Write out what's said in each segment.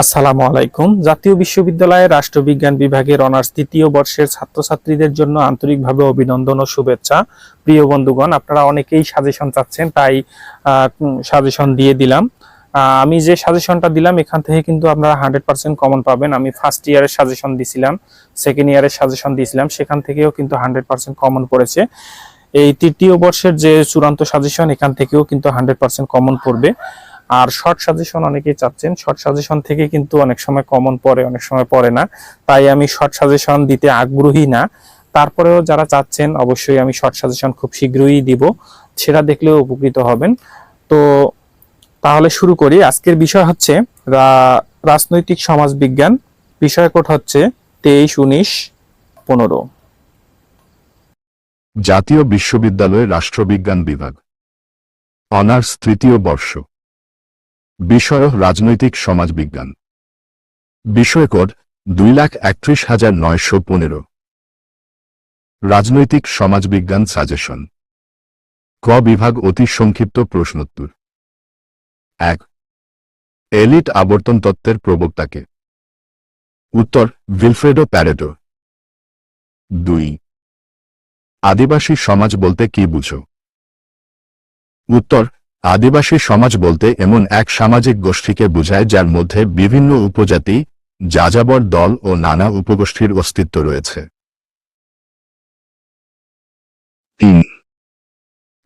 আসসালামু আলাইকুম। জাতীয় বিশ্ববিদ্যালয়ের রাষ্ট্রবিজ্ঞান বিভাগের অনার্স তৃতীয় বর্ষের ছাত্রছাত্রীদের জন্য আন্তরিকভাবে অভিনন্দন ও শুভেচ্ছা। প্রিয় বন্ধুগণ, আপনারা অনেকেই সাজেশন চাচ্ছেন, তাই সাজেশন দিয়ে দিলাম। আমি যে সাজেশনটা দিলাম, এখান থেকে কিন্তু আপনারা হান্ড্রেড পার্সেন্ট কমন পাবেন। আমি ফার্স্ট ইয়ারের সাজেশন দিছিলাম, সেকেন্ড ইয়ারের সাজেশন দিয়েছিলাম, সেখান থেকেও কিন্তু হান্ড্রেড পার্সেন্ট কমন পড়েছে। এই তৃতীয় বর্ষের যে চূড়ান্ত সাজেশন, এখান থেকেও কিন্তু হান্ড্রেড পার্সেন্ট কমন পড়বে। আর শর্ট সাজেশন অনেকেই চাচ্ছেন। শর্ট সাজেশন থেকে কিন্তু অনেক সময় কমন পড়ে, অনেক সময় পড়ে না। তাই আমি শর্ট সাজেশন দিতে আগ্রহী না। তারপরেও যারা চাচ্ছেন, অবশ্যই আমি শর্ট সাজেশন খুব শীঘ্রই দিব। সেটা দেখলেও উপকৃত হবেন। তো তাহলে শুরু করি। আজকের বিষয় হচ্ছে রাজনৈতিক সমাজবিজ্ঞান। বিষয় কোড হচ্ছে তেইশ উনিশ পনেরো। জাতীয় বিশ্ববিদ্যালয়ের রাষ্ট্রবিজ্ঞান বিভাগ। অনার্স তৃতীয় বর্ষ। বিষয় রাজনৈতিক সমাজবিজ্ঞান। বিষয় কোড দুই লাখ একত্রিশ হাজার নয়শো পনেরো। রাজনৈতিক সমাজবিজ্ঞান সাজেশন। ক বিভাগ অতি সংক্ষিপ্ত প্রশ্নোত্তর। এক, এলিট আবর্তন তত্ত্বের প্রবক্তাকে। উত্তর ভিলফ্রেডো প্যারেটো দুই, আদিবাসী সমাজ বলতে কি বুঝো? উত্তর আদিবাসী সমাজ বলতে এমন এক সামাজিক গোষ্ঠীকে বোঝায় যার মধ্যে বিভিন্ন উপজাতি, যাযাবর দল ও নানা উপগোষ্ঠীর অস্তিত্ব রয়েছে।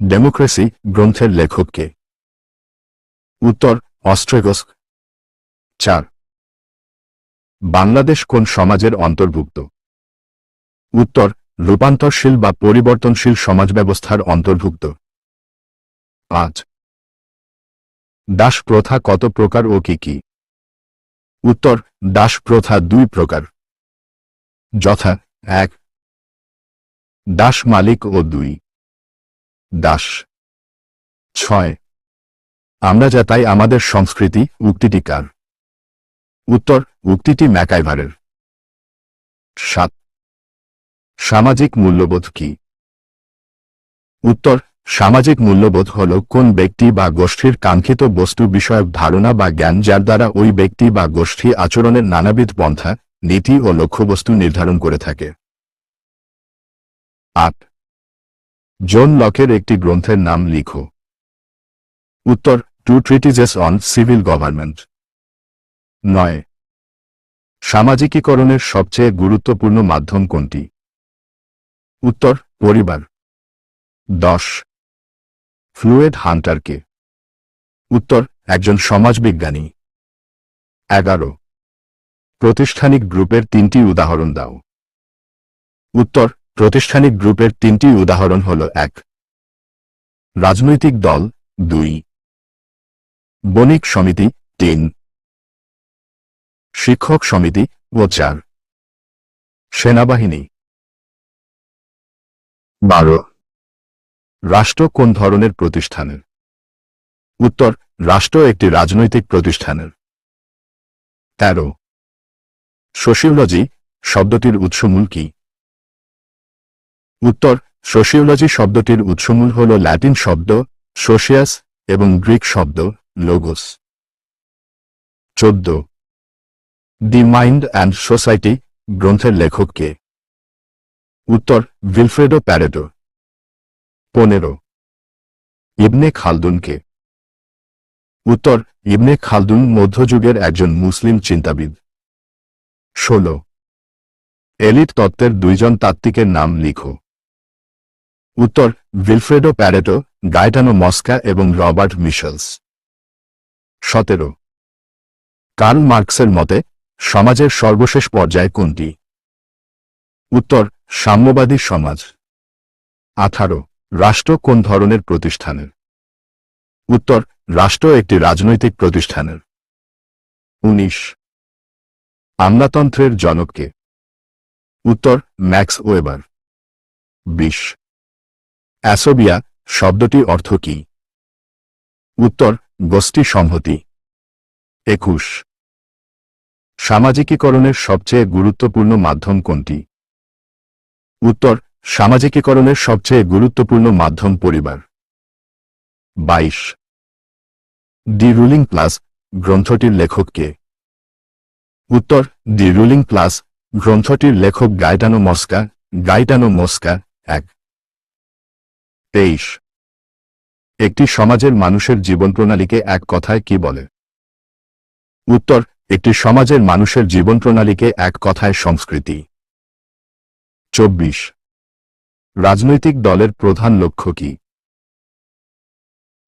ডেমোক্রেসি গ্রন্থের লেখককে উত্তর, অস্ট্রেগস। চার। বাংলাদেশ কোন সমাজের অন্তর্ভুক্ত? উত্তর, রূপান্তরশীল বা পরিবর্তনশীল সমাজ ব্যবস্থার অন্তর্ভুক্ত। পাঁচ। দাস প্রথা কত প্রকার ও কি কি? উত্তর দাস প্রথা দুই প্রকার। যথা, এক। দাস মালিক ও দুই। দাস। ছয়। আমরা যা তাই আমাদের সংস্কৃতি, উক্তিটি কার? উত্তর, উক্তিটি ম্যাকাইভারের। সাত। সামাজিক মূল্যবোধ কি? উত্তর সামাজিক মূল্যবোধ হল কোন ব্যক্তি বা গোষ্ঠীর কাঙ্ক্ষিত বস্তু বিষয়ক ধারণা বা জ্ঞান যার দ্বারা ওই ব্যক্তি বা গোষ্ঠী আচরণের নানাবিধ পন্থা, নীতি ও লক্ষ্যবস্তু নির্ধারণ করে থাকে। আট। জন লকের একটি গ্রন্থের নাম লিখো। উত্তর two treatises on civil government নয়। সামাজিকীকরণের সবচেয়ে গুরুত্বপূর্ণ মাধ্যম কোনটি? উত্তর, পরিবার। দশ। ফ্লুয়েড হান্টারকে। উত্তর, একজন সমাজবিজ্ঞানী। এগারো। প্রতিষ্ঠানিক গ্রুপের তিনটি উদাহরণ দাও। উত্তর, প্রতিষ্ঠানিক গ্রুপের তিনটি উদাহরণ হল এক। রাজনৈতিক দল, দুই। বণিক সমিতি, তিন। শিক্ষক সমিতি ও চার। সেনাবাহিনী। বারো। রাষ্ট্র কোন ধরনের প্রতিষ্ঠানের? উত্তর, রাষ্ট্র একটি রাজনৈতিক প্রতিষ্ঠানের। তেরো। সোশিওলজি শব্দটির উৎসমূল কি? উত্তর, সোশিওলজি শব্দটির উৎসমূল হল ল্যাটিন শব্দ, সোশিয়াস এবং গ্রিক শব্দ, লোগোস। চোদ্দ। দি মাইন্ড অ্যান্ড সোসাইটি গ্রন্থের লেখক কে? উত্তর, ভিলফ্রেডো প্যারেটো। পনেরো। ইবনে খালদুনকে। উত্তর, ইবনে খালদুন মধ্যযুগের একজন মুসলিম চিন্তাবিদ। ষোলো। এলিট তত্ত্বের দুইজন তাত্ত্বিকের নাম লিখো। উত্তর, ভিলফ্রেডো প্যারেটো, গায়টানো মস্কা এবং রবার্ট মিশেলস। সতেরো। কার্ল মার্কসের মতে, সমাজের সর্বশেষ পর্যায় কোনটি? উত্তর, সাম্যবাদী সমাজ। আঠারো। রাষ্ট্র কোন ধরনের প্রতিষ্ঠানের? উত্তর, রাষ্ট্র একটি রাজনৈতিক প্রতিষ্ঠানের। উনিশ। আমলাতন্ত্রের জনককে উত্তর, ম্যাক্স ওয়েবার। বিশ। অ্যাসোবিয়া শব্দটি অর্থ কি? উত্তর, গোষ্ঠী সংহতি। একুশ। সামাজিকীকরণের সবচেয়ে গুরুত্বপূর্ণ মাধ্যম কোনটি? উত্তর সামাজিকীকরণের সবচেয়ে গুরুত্বপূর্ণ মাধ্যম পরিবার। বাইশ। দি রুলিং ক্লাস গ্রন্থটির লেখক কে? উত্তর, দি রুলিং ক্লাস গ্রন্থটির লেখক গাইটানো মস্কা গাইটানো মস্কা, এক। তেইশ। একটি সমাজের মানুষের জীবন প্রণালীকে এক কথায় কি বলে? উত্তর, একটি সমাজের মানুষের জীবন প্রণালীকে এক কথায় সংস্কৃতি। চব্বিশ। রাজনৈতিক দলের প্রধান লক্ষ্য কি?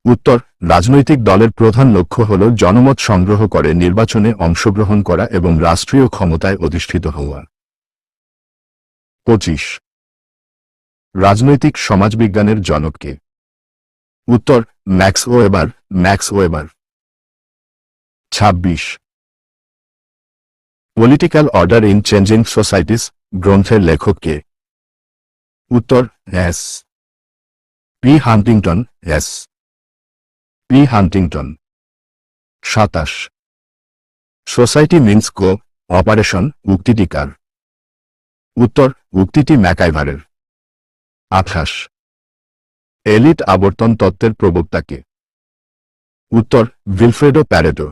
উত্তর, রাজনৈতিক দলের প্রধান লক্ষ্য হল জনমত সংগ্রহ করে নির্বাচনে অংশগ্রহণ করা এবং রাষ্ট্রীয় ক্ষমতায় অধিষ্ঠিত হওয়া। পঁচিশ, রাজনৈতিক সমাজবিজ্ঞানের জনককে। উত্তর, ম্যাক্স ওয়েবার ম্যাক্স ওয়েবার। ছাব্বিশ, political order in changing societies গ্রন্থের লেখককে উত্তর S P Huntington S P Huntington সাতাশ। সোসাইটি মিন্স কো অপারেশন উক্তিটিকার। উত্তর, উক্তিটি ম্যাকাইভারের। আঠাশ। এলিট আবর্তন তত্ত্বের প্রবক্তাকে উত্তর ভিলফ্রেডো প্যারেডো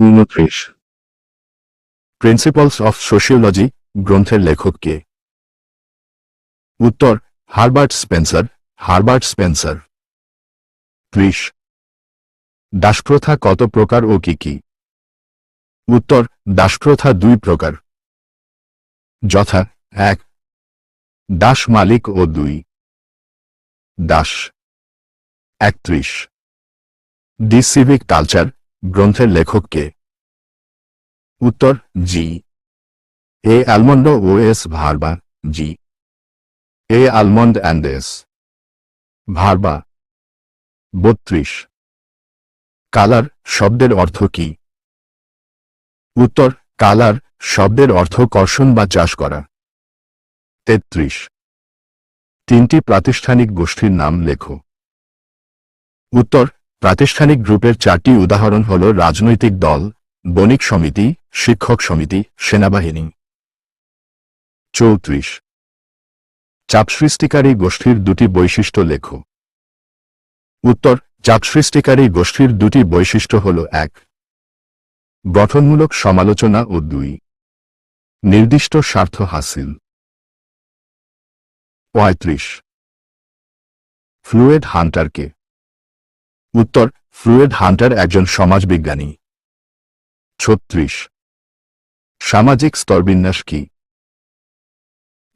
উনত্রিশ। প্রিন্সিপালস অফ সোশিওলজি গ্রন্থের লেখক কে? উত্তর, হারবার্ট স্পেন্সার হারবার্ট স্পেন্সার। ত্রিশ, দাসপ্রথা কত প্রকার ও কি কি? উত্তর, দাসপ্রথা দুই প্রকার। যথা, এক, দাস মালিক ও দুই। দাস, একত্রিশ, দি সিভিক কালচার, গ্রন্থের লেখককে উত্তর, G. A Almond O S Verba G. A Almond and S. Verba. বত্রিশ। কালার শব্দের অর্থ কি? উত্তর, কালার শব্দের অর্থ কর্ষণ বা চাষ করা। তেত্রিশ। তিনটি প্রাতিষ্ঠানিক গোষ্ঠীর নাম লেখো। উত্তর, প্রাতিষ্ঠানিক গ্রুপের চারটি উদাহরণ হল রাজনৈতিক দল, বণিক সমিতি, শিক্ষক সমিতি, সেনাবাহিনী। চৌত্রিশ। চাপ সৃষ্টিকারী গোষ্ঠীর দুটি বৈশিষ্ট্য লেখো। উত্তর চাপ সৃষ্টিকারী গোষ্ঠীর দুটি বৈশিষ্ট্য হল এক, গঠনমূলক সমালোচনা ও দুই, নির্দিষ্ট স্বার্থ হাসিল। পঁয়ত্রিশ, ফ্লুয়েড হান্টারকে। উত্তর, ফ্লুয়েড হান্টার একজন সমাজবিজ্ঞানী। ছত্রিশ, সামাজিক স্তরবিন্যাস কি?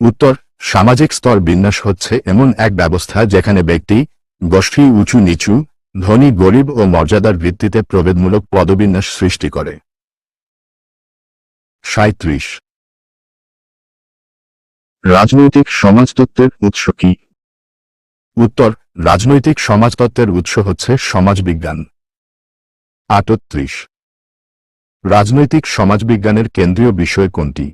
উত্তর সামাজিক স্তর বিন্যাস হচ্ছে এমন এক ব্যবস্থা যেখানে ব্যক্তি গোষ্ঠী উঁচু নিচু, ধনী, গরিব ও মর্যাদার ভিত্তিতে প্রভেদমূলক পদবিন্যাস সৃষ্টি করে। সাঁত্রিশ রাজনৈতিক সমাজতত্ত্বের উৎস কি? উত্তর, রাজনৈতিক সমাজতত্ত্বের উৎস হচ্ছে সমাজবিজ্ঞান। আটত্রিশ। রাজনৈতিক সমাজবিজ্ঞানের কেন্দ্রীয় বিষয় কোনটি?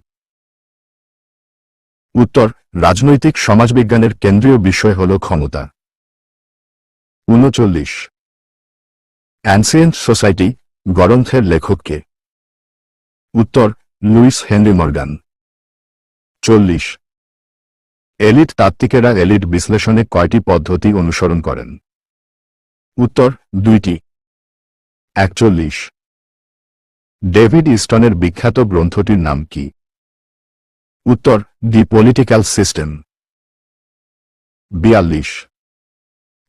উত্তর, রাজনৈতিক সমাজবিজ্ঞানের কেন্দ্রীয় বিষয় হল ক্ষমতা। উনচল্লিশ। অ্যান্সিয়েন্ট সোসাইটি গ্রন্থের লেখককে। উত্তর, লুইস হেনরি মর্গান। চল্লিশ। এলিট তাত্ত্বিকেরা এলিট বিশ্লেষণে কয়টি পদ্ধতি অনুসরণ করেন? উত্তর, দুইটি। একচল্লিশ। ডেভিড ইস্টনের বিখ্যাত গ্রন্থটির নাম কি? উত্তর, দি পলিটিক্যাল সিস্টেম বিয়াল্লিশ।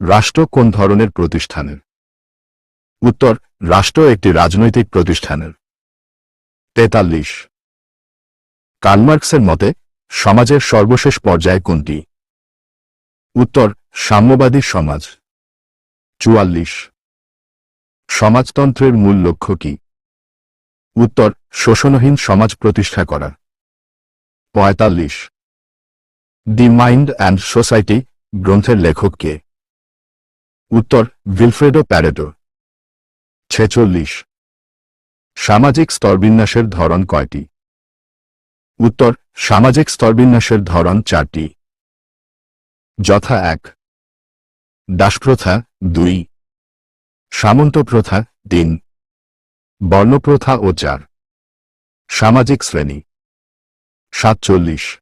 রাষ্ট্র কোন ধরনের প্রতিষ্ঠানের? উত্তর, রাষ্ট্র একটি রাজনৈতিক প্রতিষ্ঠানের তেতাল্লিশ। কার্লমার্কসের মতে, সমাজের সর্বশেষ পর্যায় কোনটি? উত্তর, সাম্যবাদী সমাজ চুয়াল্লিশ। সমাজতন্ত্রের মূল লক্ষ্য কি? উত্তর, শোষণহীন সমাজ প্রতিষ্ঠা করা পঁয়তাল্লিশ। দি মাইন্ড অ্যান্ড সোসাইটি গ্রন্থের লেখক কে? উত্তর ভিলফ্রেডো প্যারেটো ছেচল্লিশ। সামাজিক স্তরবিন্যাসের ধরন কয়টি? উত্তর, সামাজিক স্তরবিন্যাসের ধরন চারটি। যথা এক। দাসপ্রথা, দুই। সামন্ত প্রথা, তিন। বর্ণপ্রথা ও চার। সামাজিক শ্রেণি। সাতচল্লিশ।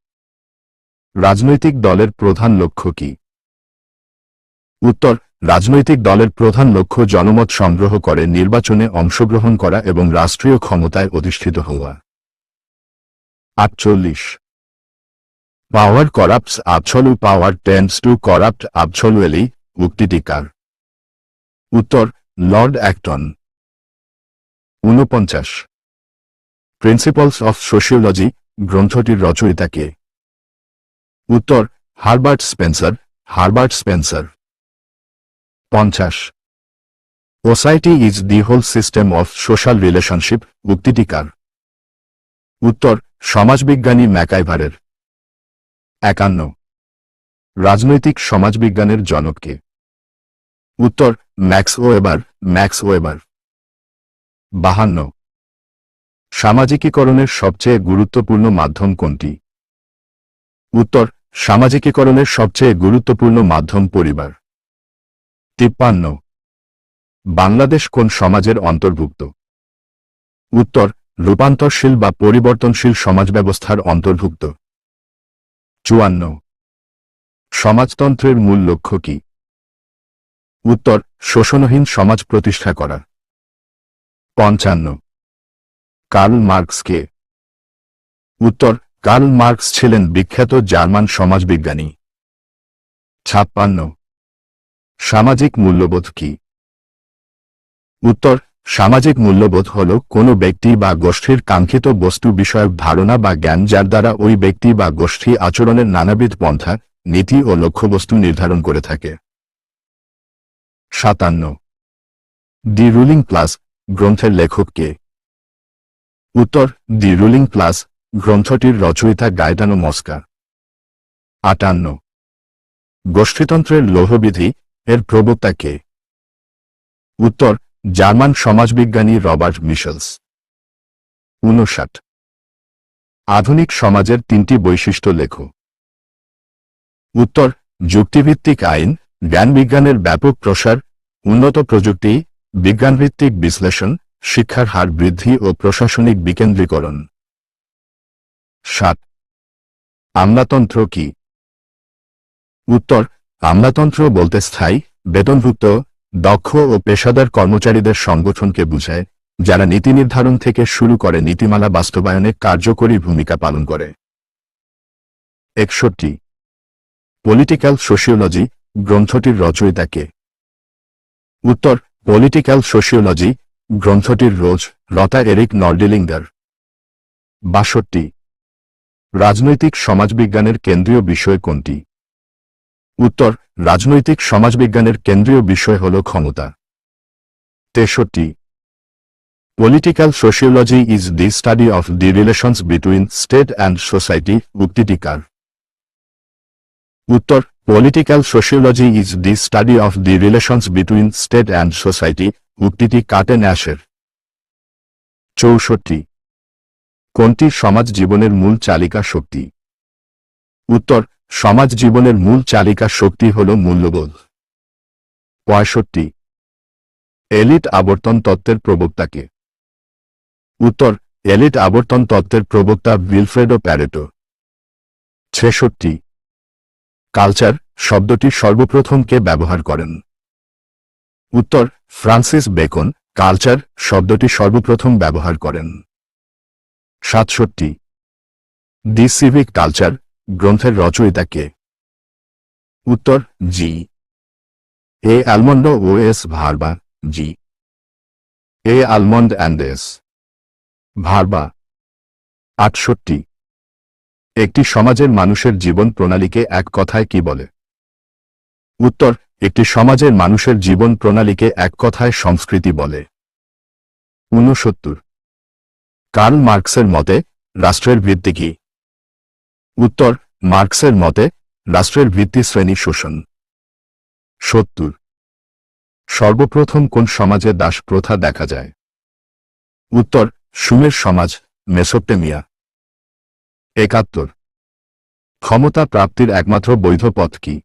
রাজনৈতিক দলের প্রধান লক্ষ্য কি? উত্তর, রাজনৈতিক দলের প্রধান লক্ষ্য জনমত সংগ্রহ করে নির্বাচনে অংশগ্রহণ করা এবং রাষ্ট্রীয় ক্ষমতায় অধিষ্ঠিত হওয়া। আটচল্লিশ। Power corrupts absolute power tends to corrupt absolutely উক্তিটি কার উত্তর, লর্ড অ্যাক্টন। ঊনপঞ্চাশ। প্রিন্সিপালস অফ সোশিওলজি গ্রন্থটির রচয়িতা কে উত্তর, হারবার্ট স্পেন্সার হারবার্ট স্পেন্সার। পঞ্চাশ। Society is the whole system of social relationship উক্তিটি কার? উত্তর, সমাজবিজ্ঞানী ম্যাকাইভারের। একান্ন। রাজনৈতিক সমাজবিজ্ঞানের জনককে। উত্তর, ম্যাক্স ওয়েবার ম্যাক্স ওয়েবার। বাহান্ন। সামাজিকীকরণের সবচেয়ে গুরুত্বপূর্ণ মাধ্যম কোনটি? উত্তর, সামাজিকীকরণের সবচেয়ে গুরুত্বপূর্ণ মাধ্যম পরিবার। তিপ্পান্ন। বাংলাদেশ কোন সমাজের অন্তর্ভুক্ত? উত্তর, রূপান্তরশীল বা পরিবর্তনশীল সমাজ ব্যবস্থার অন্তর্ভুক্ত। চুয়ান্ন। সমাজতন্ত্রের মূল লক্ষ্য কি? উত্তর, শোষণহীন সমাজ প্রতিষ্ঠা করা পঞ্চান্ন। কার্ল মার্কসকে। উত্তর, কার্ল মার্কস ছিলেন বিখ্যাত জার্মান সমাজবিজ্ঞানী। ছাপ্পান্ন, সামাজিক মূল্যবোধ কি? উত্তর, সামাজিক মূল্যবোধ হল কোনো ব্যক্তি বা গোষ্ঠীর কাঙ্ক্ষিত বস্তু বিষয়ক ধারণা বা জ্ঞান যার দ্বারা ওই ব্যক্তি বা গোষ্ঠী আচরণের নানাবিধ পন্থা, নীতি ও লক্ষ্যবস্তু নির্ধারণ করে থাকে। সাতান্ন, দি রুলিং ক্লাস, গ্রন্থের লেখক কে? উত্তর, দি রুলিং ক্লাস গ্রন্থটির রচয়িতা গায়দানো মস্কা আটান্ন। গোষ্ঠীতন্ত্রের লৌহবিধি, এর প্রবক্তা কে? উত্তর, জার্মান সমাজবিজ্ঞানী রবার্ট মিশেলস। উনষাট। আধুনিক সমাজের তিনটি বৈশিষ্ট্য লেখ। উত্তর, যুক্তিভিত্তিক আইন, জ্ঞানবিজ্ঞানের ব্যাপক প্রসার, উন্নত প্রযুক্তি, বিজ্ঞানভিত্তিক বিশ্লেষণ শিক্ষার হার বৃদ্ধি ও প্রশাসনিক বিকেন্দ্রীকরণ। সাত। আমলাতন্ত্র কি? উত্তর, আমলাতন্ত্র বলতে স্থায়ী, বেতনভুক্ত, দক্ষ ও পেশাদার কর্মচারীদের সংগঠনকে বুঝায়, যারা নীতি নির্ধারণ থেকে শুরু করে নীতিমালা বাস্তবায়নে কার্যকরী ভূমিকা পালন করে। একষট্টি। পলিটিক্যাল সোশিওলজি, গ্রন্থটির রচয়িতাকে উত্তর, পলিটিক্যাল সোশিওলজি গ্রন্থটির রোজ লতা এরিক নর্ডিলিঙ্গার বাষট্টি। রাজনৈতিক সমাজবিজ্ঞানের কেন্দ্রীয় বিষয় কোনটি? উত্তর, রাজনৈতিক সমাজবিজ্ঞানের কেন্দ্রীয় বিষয় হল ক্ষমতা। তেষট্টি। Political sociology is the study of the relations between state and society উক্তিটি কার? উত্তর political sociology is the study of the relations between state and society উক্তিটি কাটে ন্যাশের চৌষট্টি। কোনটি সমাজ জীবনের মূল চালিকা শক্তি? উত্তর, সমাজ জীবনের মূল চালিকা শক্তি হল মূল্যবোধ। পঁয়ষট্টি। এলিট আবর্তন তত্ত্বের প্রবক্তাকে। উত্তর, এলিট আবর্তন তত্ত্বের প্রবক্তা উইলফ্রেডো প্যারেটো। ছেষট্টি। কালচার শব্দটি সর্বপ্রথম কে ব্যবহার করেন? উত্তর, ফ্রান্সিস বেকন, কালচার শব্দটি সর্বপ্রথম ব্যবহার করেন। সাতষট্টি। দি সিভিক কালচার গ্রন্থের রচয়িতা কে উত্তর, G. A Almond O S Verba, G. A Almond and S Verba. আটষট্টি। একটি সমাজের মানুষের জীবন প্রণালীকে এক কথায় কি বলে? উত্তর একটি সমাজের মানুষের জীবন প্রণালীকে এক কথায় সংস্কৃতি বলে। ঊনসত্তর। কার্ল মার্কসের মতে, রাষ্ট্রের ভিত্তি কি? উত্তর, মার্কসের মতে, রাষ্ট্রের ভিত্তি শ্রেণি শোষণ। সত্তর। সর্বপ্রথম কোন সমাজে দাস প্রথা দেখা যায়? উত্তর, সুমের সমাজ, মেসোপটেমিয়া। একাত্তর। ক্ষমতা প্রাপ্তির একমাত্র বৈধ পথ কি?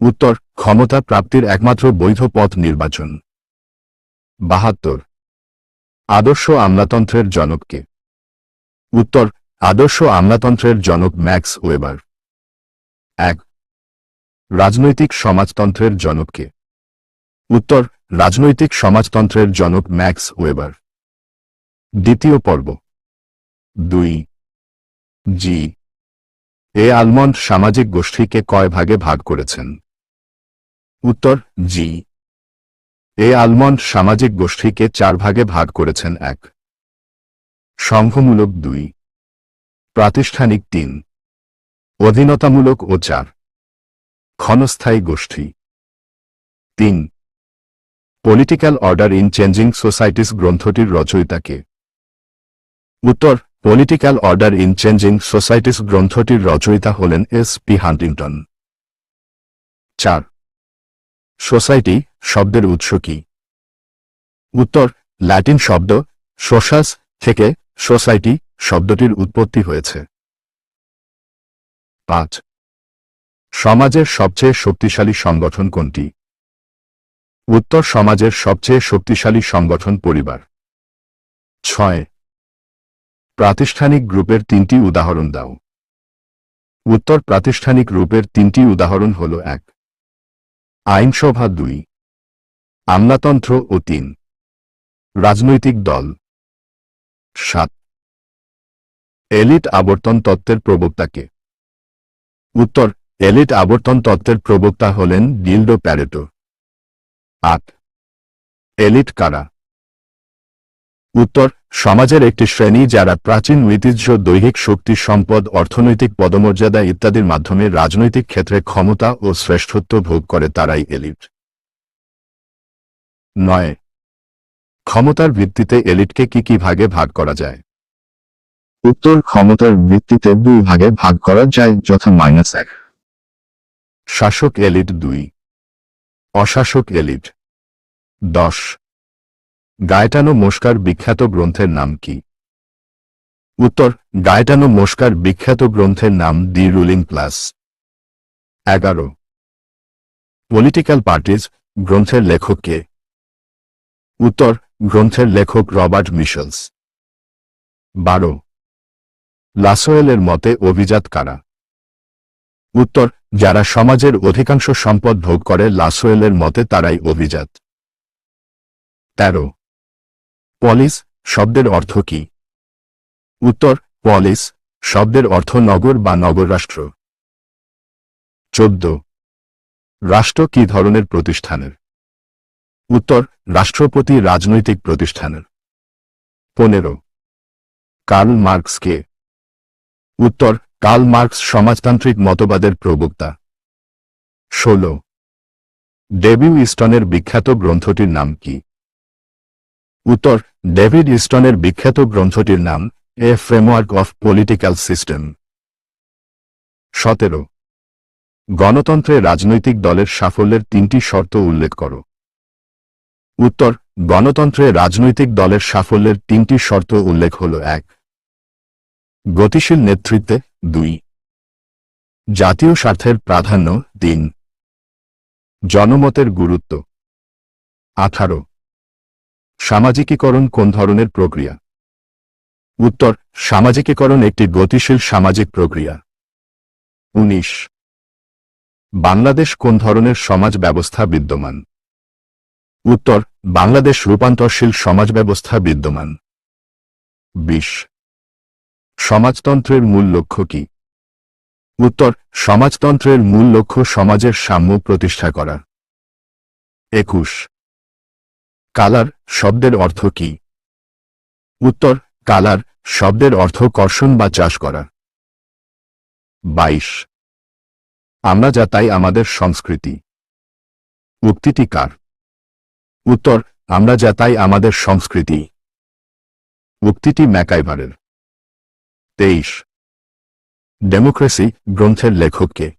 উত্তর, ক্ষমতা প্রাপ্তির একমাত্র বৈধ পথ নির্বাচন। বাহাত্তর। আদর্শ আমলাতন্ত্রের জনককে উত্তর, আদর্শ আমলাতন্ত্রের জনক ম্যাক্স ওয়েবার। এক। রাজনৈতিক সমাজতন্ত্রের জনককে উত্তর, রাজনৈতিক সমাজতন্ত্রের জনক ম্যাক্স ওয়েবার। দ্বিতীয় পর্ব। দুই। জি। এ আলমন্ড সামাজিক গোষ্ঠীকে কয় ভাগে ভাগ করেছেন? উত্তর, জি। এ আলমন্ড সামাজিক গোষ্ঠীকে চার ভাগে ভাগ করেছেন, এক। সংঘমূলক, দুই। প্রাতিষ্ঠানিক, তিন। অধীনতামূলক ও চার। ক্ষণস্থায়ী গোষ্ঠী। তিন। Political order in changing societies গ্রন্থটির রচয়িতাকে। উত্তর, political order in changing societies গ্রন্থটির রচয়িতা হলেন এস পি হান্টিংটন। চার। সোসাইটি শব্দের উৎস কি? উত্তর, ল্যাটিন শব্দ সোসাস থেকে সোসাইটি শব্দটির উৎপত্তি হয়েছে। পাঁচ, সমাজের সবচেয়ে শক্তিশালী সংগঠন কোনটি? উত্তর, সমাজের সবচেয়ে শক্তিশালী সংগঠন পরিবার। ছয়, প্রাতিষ্ঠানিক গ্রুপের তিনটি উদাহরণ দাও। উত্তর, প্রাতিষ্ঠানিক রূপের তিনটি উদাহরণ হল এক। আইনসভা দুই। আমলাতন্ত্র ও তিন। রাজনৈতিক দল। সাত। এলিট আবর্তন তত্ত্বের প্রবক্তাকে। উত্তর, এলিট আবর্তন তত্ত্বের প্রবক্তা হলেন গিল্ডো প্যারেটো। আট। এলিট কারা? উত্তর, সমাজের একটি শ্রেণি যারা প্রাচীন ঐতিহ্য, দৈহিক শক্তি, সম্পদ, অর্থনৈতিক পদমর্যাদা ইত্যাদির মাধ্যমে রাজনৈতিক ক্ষেত্রে ক্ষমতা ও শ্রেষ্ঠত্ব ভোগ করে তারাই এলিট। নয়, ক্ষমতার ভিত্তিতে এলিটকে কি কি ভাগে ভাগ করা যায়? উত্তর, ক্ষমতার ভিত্তিতে দুই ভাগে ভাগ করা যায়, যথা মাইনাস এক। শাসক এলিট দুই, অশাসক এলিট দশ। গায়টানো মস্কার বিখ্যাত গ্রন্থের নাম কি? উত্তর, গায়টানো মস্কার বিখ্যাত গ্রন্থের নাম দি রুলিং ক্লাস এগারো। পলিটিক্যাল পার্টিজ, গ্রন্থের লেখক কে? উত্তর, গ্রন্থের লেখক রবার্ট মিশেলস। বারো। লাসোয়েলের মতে অভিজাত কারা? উত্তর, যারা সমাজের অধিকাংশ সম্পদ ভোগ করে, লাসোয়েলের মতে তারাই অভিজাত। তেরো। পলিস শব্দের অর্থ কি? উত্তর, পলিস শব্দের অর্থ নগর বা নগর রাষ্ট্র চোদ্দ। রাষ্ট্র কি ধরনের প্রতিষ্ঠানের? উত্তর, রাষ্ট্রপতি রাজনৈতিক প্রতিষ্ঠানের। পনেরো। কার্ল মার্কস কে? উত্তর, কার্ল মার্কস সমাজতান্ত্রিক মতবাদের প্রবক্তা। ষোল। ডেবিউ ইস্টনের বিখ্যাত গ্রন্থটির নাম কি? উত্তর, ডেভিড ইস্টনের বিখ্যাত গ্রন্থটির নাম, a framework of political system. সতেরো, গণতন্ত্রে রাজনৈতিক দলের সাফল্যের তিনটি শর্ত উল্লেখ করো। উত্তর, গণতন্ত্রে রাজনৈতিক দলের সাফল্যের তিনটি শর্ত উল্লেখ হল এক, গতিশীল নেতৃত্বে দুই, জাতীয় স্বার্থের প্রাধান্য তিন, জনমতের গুরুত্ব। আঠারো সামাজিকীকরণ কোন ধরনের প্রক্রিয়া? উত্তর, সামাজিকীকরণ একটি গতিশীল সামাজিক প্রক্রিয়া। উনিশ। বাংলাদেশ কোন ধরনের সমাজ ব্যবস্থা বিদ্যমান? উত্তর, বাংলাদেশ রূপান্তরশীল সমাজ ব্যবস্থা বিদ্যমান। বিশ। সমাজতন্ত্রের মূল লক্ষ্য কি? উত্তর, সমাজতন্ত্রের মূল লক্ষ্য সমাজের সাম্য প্রতিষ্ঠা করা। একুশ। কালার শব্দের অর্থ কি? উত্তর, কালার শব্দের অর্থ কর্ষণ বা চাষ করা। বাইশ। আমরা যা তাই আমাদের সংস্কৃতি। উক্তিটি কার? উত্তর, আমরা যা তাই আমাদের সংস্কৃতি। উক্তিটি ম্যাকাইভারের। তেইশ। ডেমোক্রেসি গ্রন্থের লেখককে।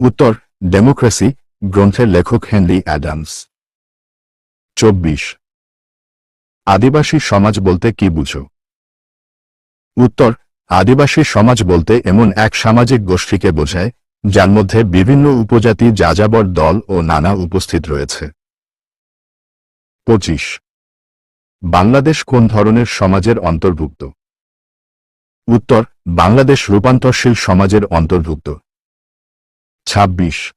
উত্তর, ডেমোক্রেসি গ্রন্থের লেখক হেনরি অ্যাডামস। চব্বিশ। আদিবাসী সমাজ বলতে কি বুঝো? উত্তর, আদিবাসী সমাজ বলতে এমন এক সামাজিক গোষ্ঠীকে বোঝায়, যার মধ্যে বিভিন্ন উপজাতি, যাযাবর দল ও নানা উপস্থিত রয়েছে। পঁচিশ। বাংলাদেশ কোন ধরনের সমাজের অন্তর্ভুক্ত? উত্তর, বাংলাদেশ রূপান্তরশীল সমাজের অন্তর্ভুক্ত। ছাব্বিশ।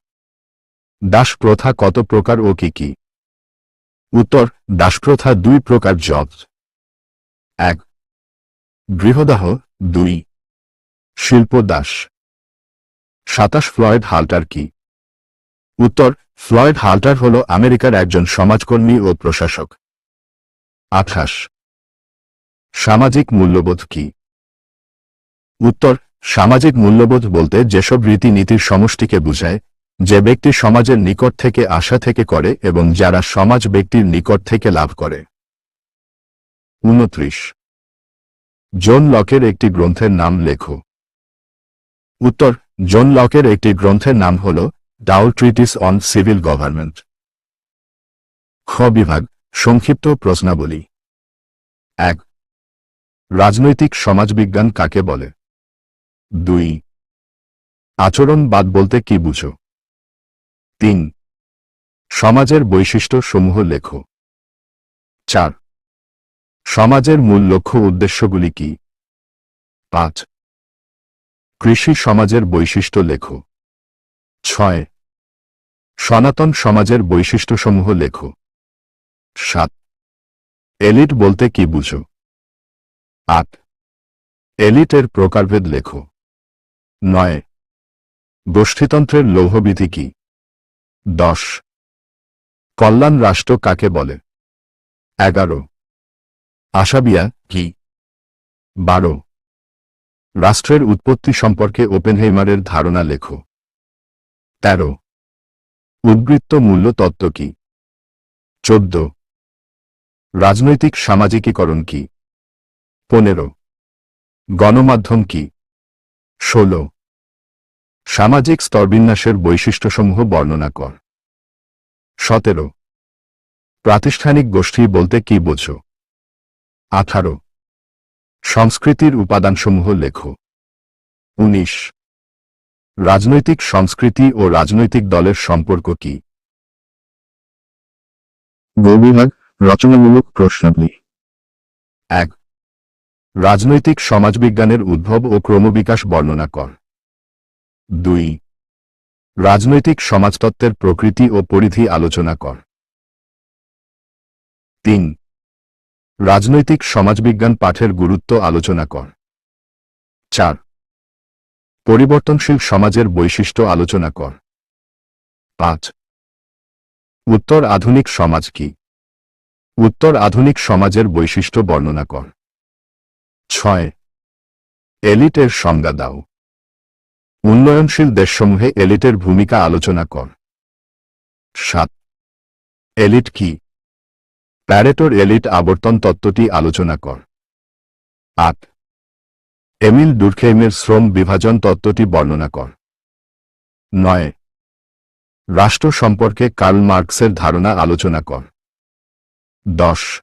দাস প্রথা কত প্রকার ও কি কি? উত্তর, দাসপ্রথা দুই প্রকার যত এক, গৃহদাহ দুই, শিল্প দাস। সাতাশ, ফ্লয়েড হাল্টার কি? উত্তর, ফ্লয়েড হাল্টার হল আমেরিকার একজন সমাজকর্মী ও প্রশাসক। আঠাশ, সামাজিক মূল্যবোধ কি? উত্তর, সামাজিক মূল্যবোধ বলতে যেসব রীতিনীতির সমষ্টিকে বোঝায় যে ব্যক্তি সমাজের নিকট থেকে আশা থেকে করে এবং যারা সমাজ ব্যক্তির নিকট থেকে লাভ করে। উনত্রিশ। জন লকের একটি গ্রন্থের নাম লেখো। উত্তর, জন লকের একটি গ্রন্থের নাম হল ডাউল ট্রিটিস অন সিভিল গভর্নমেন্ট। খ বিভাগ, সংক্ষিপ্ত প্রশ্নাবলী। এক। রাজনৈতিক সমাজবিজ্ঞান কাকে বলে? দুই। আচরণবাদ বলতে কি বুঝো? তিন। সমাজের বৈশিষ্ট্য সমূহ লেখো। চার। সমাজের মূল লক্ষ্য উদ্দেশ্যগুলি কি? পাঁচ। কৃষি সমাজের বৈশিষ্ট্য লেখো। ছয়। সনাতন সমাজের বৈশিষ্ট্যসমূহ লেখো। সাত। এলিট বলতে কি বুঝো? আট। এলিটের প্রকারভেদ লেখো। নয়। গোষ্ঠীতন্ত্রের লৌহবিধি কি? দশ। কল্যাণ রাষ্ট্র কাকে বলে? এগারো। আশাবিয়া কি? বারো। রাষ্ট্রের উৎপত্তি সম্পর্কে ওপেনহেইমারের ধারণা লেখো। তেরো। উদ্বৃত্ত মূল্য তত্ত্ব কি? চোদ্দ। রাজনৈতিক সামাজিকীকরণ কি? পনেরো। গণমাধ্যম কি? ষোল। সামাজিক স্তরবিন্যাসের বৈশিষ্ট্যসমূহ বর্ণনা কর। সতেরো। প্রাতিষ্ঠানিক গোষ্ঠী বলতে কি বোঝো? আঠারো। সংস্কৃতির উপাদানসমূহ লেখো। উনিশ। রাজনৈতিক সংস্কৃতি ও রাজনৈতিক দলের সম্পর্ক কি? বিভাগ রচনামূলক প্রশ্নাবলী। এক। রাজনৈতিক সমাজবিজ্ঞানের উদ্ভব ও ক্রমবিকাশ বর্ণনা কর। দুই। রাজনৈতিক সমাজতত্ত্বের প্রকৃতি ও পরিধি আলোচনা কর। তিন। রাজনৈতিক সমাজবিজ্ঞান পাঠের গুরুত্ব আলোচনা কর। চার। পরিবর্তনশীল সমাজের বৈশিষ্ট্য আলোচনা কর। পাঁচ। উত্তর আধুনিক সমাজ কি? উত্তর আধুনিক সমাজের বৈশিষ্ট্য বর্ণনা কর। ছয়। এলিটের সংজ্ঞা দাও। উন্নয়নশীল দেশসমূহে এলিটের ভূমিকা আলোচনা কর। সাত। এলিট কি? প্যারেটোর এলিট আবর্তন তত্ত্বটি আলোচনা কর। আট। এমিল ডুরখেইমের শ্রম বিভাজন তত্ত্বটি বর্ণনা কর। নয়। রাষ্ট্র সম্পর্কে কার্ল মার্কসের ধারণা আলোচনা কর। দশ।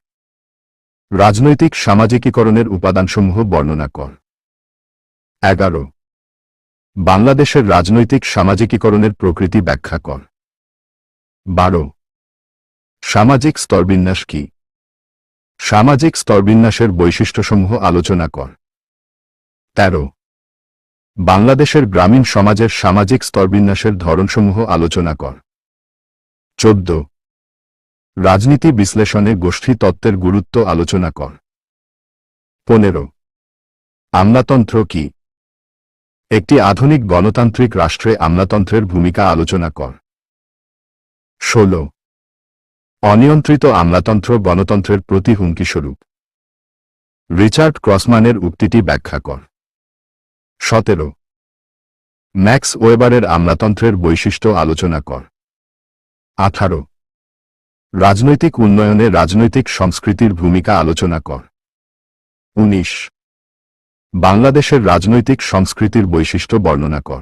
রাজনৈতিক সামাজিকীকরণের উপাদানসমূহ বর্ণনা কর। এগারো। বাংলাদেশের রাজনৈতিক সামাজিকীকরণের প্রকৃতি ব্যাখ্যা কর। বারো। সামাজিক স্তরবিন্যাস কি? সামাজিক স্তরবিন্যাসের বৈশিষ্ট্যসমূহ আলোচনা কর। তেরো। বাংলাদেশের গ্রামীণ সমাজের সামাজিক স্তরবিন্যাসের ধরনসমূহ আলোচনা কর। চোদ্দ। রাজনীতি বিশ্লেষণে গোষ্ঠী তত্ত্বের গুরুত্ব আলোচনা কর। পনেরো। আমলাতন্ত্র কি? একটি আধুনিক গণতান্ত্রিক রাষ্ট্রে আমলাতন্ত্রের ভূমিকা আলোচনা কর। ষোল। অনিয়ন্ত্রিত আমলাতন্ত্র গণতন্ত্রের প্রতি হুমকিস্বরূপ। রিচার্ড ক্রসম্যানের উক্তিটি ব্যাখ্যা কর। সতেরো। ম্যাক্স ওয়েবারের আমলাতন্ত্রের বৈশিষ্ট্য আলোচনা কর। আঠারো। রাজনৈতিক উন্নয়নে রাজনৈতিক সংস্কৃতির ভূমিকা আলোচনা কর। উনিশ। বাংলাদেশের রাজনৈতিক সংস্কৃতির বৈশিষ্ট্য বর্ণনা কর।